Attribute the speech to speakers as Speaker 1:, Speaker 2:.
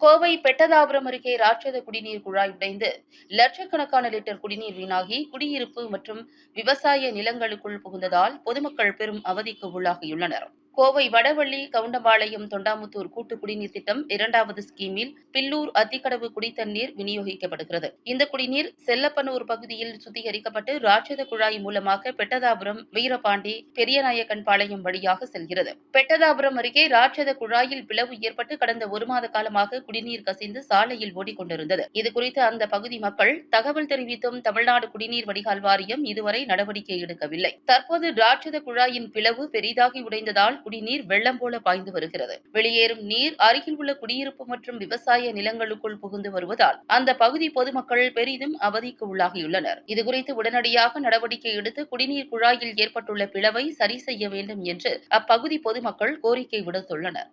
Speaker 1: கோவை பெட்டதாபுரம் அருகே ராட்சத குடிநீர் குழாய் உடைந்து லட்சக்கணக்கான லிட்டர் குடிநீர் வீணாகி குடியிருப்பு மற்றும் விவசாய நிலங்களுக்குள் புகுந்ததால் பொதுமக்கள் பெரும் அவதிக்கு உள்ளாகியுள்ளனர். கோவை வடவள்ளி கவுண்டம்பாளையம் தொண்டாமுத்தூர் கூட்டு குடிநீர் திட்டம் இரண்டாவது ஸ்கீமில் பில்லூர் அத்திக்கடவு குடித்தண்ணீர் விநியோகிக்கப்படுகிறது. இந்த குடிநீர் செல்லப்பனூர் பகுதியில் சுத்திகரிக்கப்பட்டு ராட்சத குழாய் மூலமாக பெட்டதாபுரம் வீரபாண்டி பெரியநாயக்கன் பாளையம் வழியாக செல்கிறது. பெட்டதாபுரம் அருகே ராட்சத குழாயில் பிளவு ஏற்பட்டு கடந்த ஒரு மாத காலமாக குடிநீர் கசிந்து சாலையில் ஓடிக்கொண்டிருந்தது. இதுகுறித்து அந்த பகுதி மக்கள் தகவல் தெரிவித்தும் தமிழ்நாடு குடிநீர் வடிகால் வாரியம் இதுவரை நடவடிக்கை எடுக்கவில்லை. தற்போது ராட்சத குழாயின் பிளவு பெரிதாகி உடைந்ததால் குடிநீர் வெள்ளம் போல பாய்ந்து வருகிறது. வெளியேறும் நீர் அருகில் உள்ள குடியிருப்பு மற்றும் விவசாய நிலங்களுக்குள் புகுந்து வருவதால் அந்த பகுதி பொதுமக்கள் பெரிதும் அவதிக்கு உள்ளாகியுள்ளனர். இதுகுறித்து உடனடியாக நடவடிக்கை எடுத்து குடிநீர் குழாயில் ஏற்பட்டுள்ள பிளவை சரி செய்ய வேண்டும் என்று அப்பகுதி பொதுமக்கள் கோரிக்கை விடுத்துள்ளனர்.